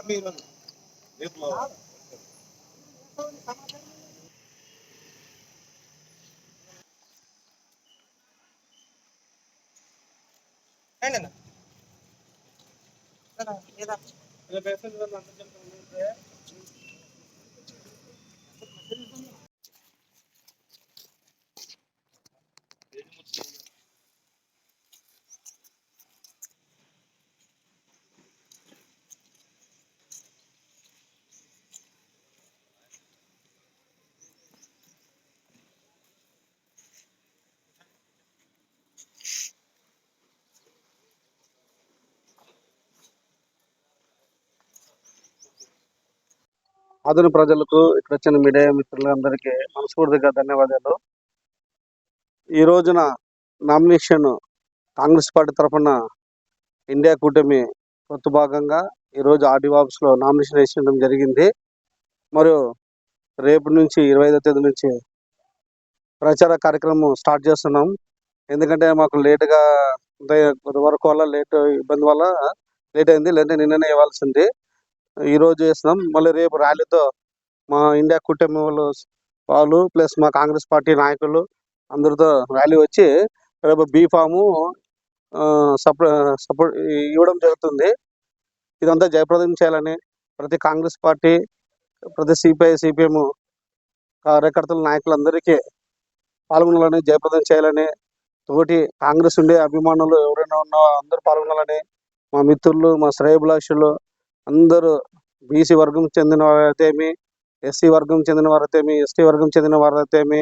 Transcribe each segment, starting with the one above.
జమ్మి ఈరోజు రేపు రండి అన్న. రా, ఏదా? ఆధున ప్రజలకు ఇక్కడ వచ్చిన మీడియా మిత్రులందరికీ మనస్ఫూర్తిగా ధన్యవాదాలు. ఈ రోజున నామినేషన్ కాంగ్రెస్ పార్టీ తరఫున ఇండియా కూటమి కొత్త భాగంగా ఈరోజు ఆర్డీ ఆఫీస్లో నామినేషన్ వేసడం జరిగింది. మరియు రేపు నుంచి ఇరవై ఐదో తేదీ నుంచి ప్రచార కార్యక్రమం స్టార్ట్ చేస్తున్నాం. ఎందుకంటే మాకు లేటుగా వరకు వల్ల లేట్ ఇబ్బంది వల్ల లేట్ అయింది. లేదంటే నిన్ననే ఇవ్వాల్సింది. ఈ రోజు చేస్తున్నాం. మళ్ళీ రేపు ర్యాలీతో మా ఇండియా కూటమి వాళ్ళు వాళ్ళు ప్లస్ మా కాంగ్రెస్ పార్టీ నాయకులు అందరితో ర్యాలీ వచ్చి రేపు బీ ఫాము సపోర్ట్ ఇవ్వడం జరుగుతుంది. ఇదంతా జయప్రదం చేయాలని ప్రతి కాంగ్రెస్ పార్టీ ప్రతి సిపిఐ సిపిఎం కార్యకర్తల నాయకులందరికీ పాల్గొనాలని జయప్రదం చేయాలని తోటి కాంగ్రెస్ ఉండే అభిమానులు ఎవరైనా ఉన్నా అందరూ పాల్గొనాలని మా మిత్రులు మా శ్రేయభిలాషులు అందరూ బీసీ వర్గం చెందిన వారైతేమి ఎస్సీ వర్గం చెందిన వారైతేమి ఎస్టీ వర్గం చెందిన వారైతేమి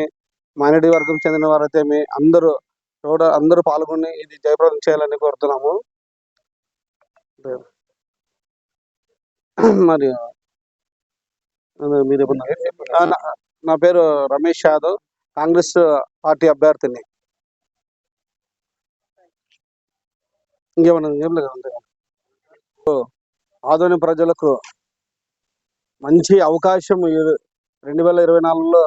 మైనారిటీ వర్గం చెందిన వారైతేమి అందరూ టోట అందరూ పాల్గొని ఇది జయప్రదం చేయాలని కోరుతున్నాము. మరి మీరు నా పేరు రమేష్ యాదవ్ కాంగ్రెస్ పార్టీ అభ్యర్థిని. ఇంకేమన్నా ఏం లేదు ఆధునిక ప్రజలకు మంచి అవకాశం రెండు వేల ఇరవై నాలుగులో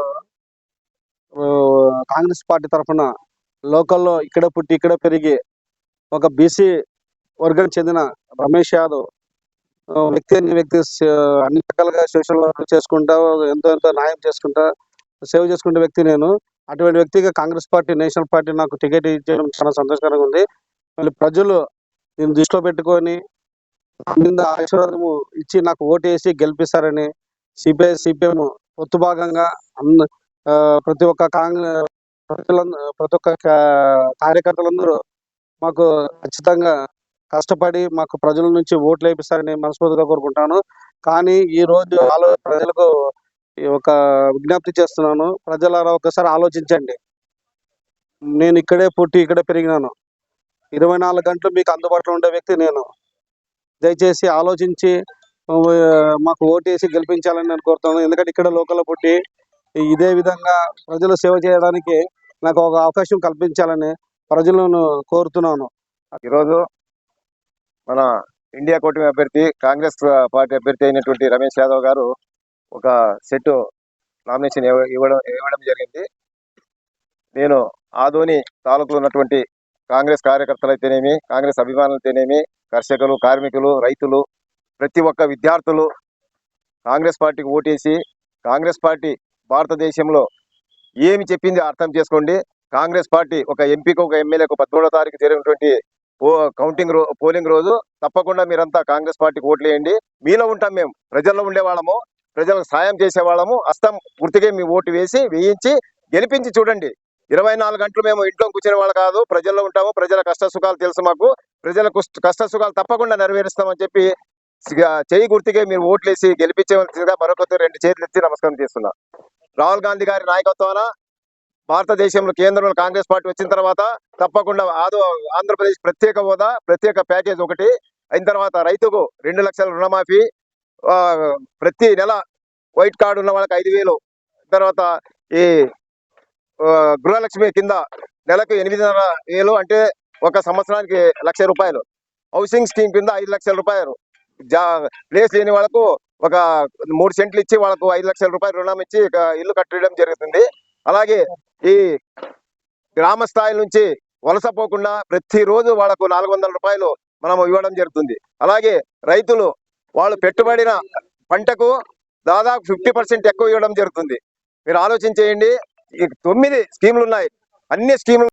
కాంగ్రెస్ పార్టీ తరఫున లోకల్లో ఇక్కడ పుట్టి ఇక్కడ పెరిగి ఒక బీసీ వర్గం చెందిన రమేష్ యాదవ్ వ్యక్తి అనే వ్యక్తి అన్ని రకాలుగా సోషల్ వర్క్ చేసుకుంటా ఎంతో ఎంతో న్యాయం చేసుకుంటా సేవ్ చేసుకునే వ్యక్తి నేను. అటువంటి వ్యక్తిగా కాంగ్రెస్ పార్టీ నేషనల్ పార్టీ నాకు టికెట్ ఇచ్చేయడం చాలా సంతోషకరంగా ఉంది. మళ్ళీ ప్రజలు దీన్ని దృష్టిలో పెట్టుకొని కింద ఆశీర్వాదము ఇచ్చి నాకు ఓటు వేసి గెలిపిస్తారని సిపిఐ సిపిఎం పొత్తు భాగంగా ప్రతి ఒక్క కాంగ్రెస్ ప్రతి ఒక్క కార్యకర్తలందరూ మాకు ఖచ్చితంగా కష్టపడి మాకు ప్రజల నుంచి ఓట్లు వేపిస్తారని మనస్ఫూర్తిగా కోరుకుంటాను. కానీ ఈ రోజు ఆలో ప్రజలకు ఒక విజ్ఞప్తి చేస్తున్నాను. ప్రజలారా ఒకసారి ఆలోచించండి. నేను ఇక్కడే పుట్టి ఇక్కడే పెరిగినాను. ఇరవై నాలుగు గంటలు మీకు అందుబాటులో ఉండే వ్యక్తి నేను. దయచేసి ఆలోచించి మాకు ఓటేసి గెలిపించాలని నేను కోరుతున్నాను. ఎందుకంటే ఇక్కడ లోకల్ పుట్టి ఇదే విధంగా ప్రజలు సేవ చేయడానికి నాకు ఒక అవకాశం కల్పించాలని ప్రజలను కోరుతున్నాను. ఈరోజు మన ఇండియా కూటమి అభ్యర్థి కాంగ్రెస్ పార్టీ అభ్యర్థి అయినటువంటి రమేష్ యాదవ్ గారు ఒక సెట్ నామినేషన్ ఇవ్వడం ఇవ్వడం జరిగింది. నేను ఆదోని తాలూకులో ఉన్నటువంటి కాంగ్రెస్ కార్యకర్తలు అయితేనేమి కాంగ్రెస్ అభిమానులు కర్షకులు కార్మికులు రైతులు ప్రతి ఒక్క విద్యార్థులు కాంగ్రెస్ పార్టీకి ఓటేసి కాంగ్రెస్ పార్టీ భారతదేశంలో ఏమి చెప్పింది అర్థం చేసుకోండి. కాంగ్రెస్ పార్టీ ఒక ఎంపీకి ఒక ఎమ్మెల్యేకు పదమూడో తారీఖు జరిగినటువంటి కౌంటింగ్ రో పోలింగ్ రోజు తప్పకుండా మీరంతా కాంగ్రెస్ పార్టీకి ఓట్లేయండి మీలో ఉంటాం మేము. ప్రజల్లో ఉండే వాళ్ళము. ప్రజలకు సాయం చేసే వాళ్ళము. అస్తం పూర్తిగా మీ ఓటు వేసి వేయించి గెలిపించి చూడండి. ఇరవై నాలుగు గంటలు మేము ఇంట్లో కూర్చునే వాళ్ళు కాదు. ప్రజల్లో ఉంటాము. ప్రజల కష్ట సుఖాలు తెలుసు మాకు. ప్రజల కష్ట సుఖాలు తప్పకుండా నెరవేరుస్తామని చెప్పి చేయి గుర్తుకే మీరు ఓట్లేసి గెలిపించవలసిందిగా మరొకరు రెండు చేతులు ఎత్తి నమస్కారం చేస్తున్నా. రాహుల్ గాంధీ గారి నాయకత్వాన భారతదేశంలో కేంద్రంలో కాంగ్రెస్ పార్టీ వచ్చిన తర్వాత తప్పకుండా ఆదో ఆంధ్రప్రదేశ్ ప్రత్యేక హోదా ప్రత్యేక ప్యాకేజ్ ఒకటి. అయిన తర్వాత రైతుకు రెండు లక్షల రుణమాఫీ ప్రతి నెల వైట్ కార్డు ఉన్న వాళ్ళకి ఐదు వేలు. తర్వాత ఈ గృహలక్ష్మి కింద నెలకు ఎనిమిదిన్నర వేలు అంటే ఒక సంవత్సరానికి లక్ష రూపాయలు. హౌసింగ్ స్కీమ్ కింద ఐదు లక్షల రూపాయలు. జా ప్లేస్ లేని వాళ్ళకు ఒక మూడు సెంట్లు ఇచ్చి వాళ్ళకు ఐదు లక్షల రూపాయలు రుణం ఇచ్చి ఇల్లు కట్టడం జరుగుతుంది. అలాగే ఈ గ్రామ స్థాయి నుంచి వలస పోకుండా ప్రతిరోజు వాళ్ళకు నాలుగు వందల రూపాయలు మనం ఇవ్వడం జరుగుతుంది. అలాగే రైతులు వాళ్ళు పెట్టుబడిన పంటకు దాదాపు ఫిఫ్టీ పర్సెంట్ ఎక్కువ ఇవ్వడం జరుగుతుంది. మీరు ఆలోచించేయండి తొమ్మిది స్కీములు ఉన్నాయి. అన్ని స్కీములు